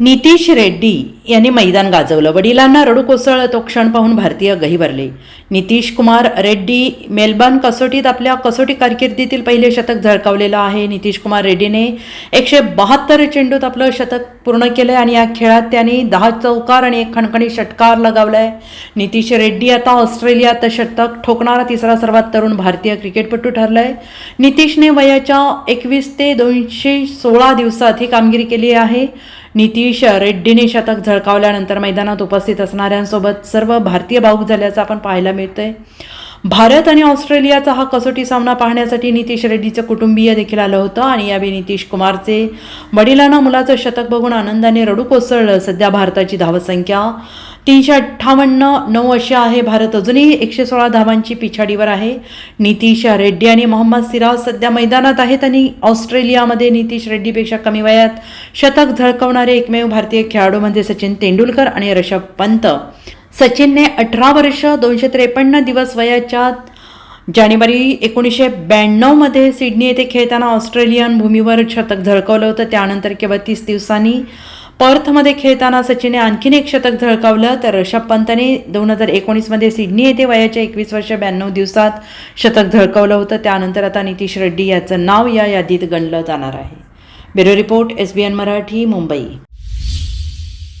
नितीश रेड्डी यांनी मैदान गाजवलं. वडिलांना रडू कोसळलं तो क्षण पाहून भारतीय गहिवरले नितीश कुमार रेड्डी मेलबर्न कसोटीत आपल्या कसोटी कारकिर्दीतील पहिले शतक झळकावलेलं आहे. नितीश कुमार रेड्डीने एकशे बहात्तर चेंडूत आपलं शतक पूर्ण केलं आहे आणि या खेळात त्यांनी दहा चौकार आणि एक खणखणी षटकार लगावलाय. नितीश रेड्डी आता ऑस्ट्रेलियात शतक ठोकणारा तिसरा सर्वात तरुण भारतीय क्रिकेटपटू ठरला आहे नितीशने वयाच्या एकवीस ते दोनशे सोळा दिवसात ही कामगिरी केली आहे. नितीश रेड्डीने शतक झळकावल्यानंतर मैदानात उपस्थित असणाऱ्यांसोबत सर्व भारतीय भाऊक झाल्याचं आपण पाहायला मिळतंय. भारत आणि ऑस्ट्रेलियाचा हा कसोटी सामना पाहण्यासाठी नितीश रेड्डीचं कुटुंबीय देखील आलं होतं आणि यावेळी नितीश कुमारचे वडिलांना मुलाचं शतक बघून आनंदाने रडू कोसळलं. सध्या भारताची धावसंख्या तीनशे अठ्ठावन्न नऊ अशी आहे. भारत अजूनही एकशे सोळा धावांची पिछाडीवर आहे. नितीश रेड्डी आणि मोहम्मद सिराज सध्या मैदानात आहेत आणि ऑस्ट्रेलियामध्ये नितीश रेड्डीपेक्षा कमी वयात शतक झळकवणारे एकमेव भारतीय खेळाडू म्हणजे सचिन तेंडुलकर आणि ऋषभ पंत. सचिनने अठरा वर्ष दोनशे त्रेपन्न दिवस वयाच्या जानेवारी एकोणीसशे ब्याण्णवमध्ये सिडनी येथे खेळताना ऑस्ट्रेलियन भूमीवर शतक झळकवलं होतं. त्यानंतर केवळ तीस दिवसांनी पर्थमध्ये खेळताना सचिनने आणखीन एक शतक झळकावलं. तर ऋषभ पंतने दोन हजार एकोणीसमध्ये सिडनी येथे वयाच्या एकवीस वर्ष ब्याण्णव दिवसात शतक झळकावलं होतं. त्यानंतर आता नितीश रेड्डी याचं नाव या यादीत गणलं जाणार आहे. Bureau report S B N Marathi Mumbai.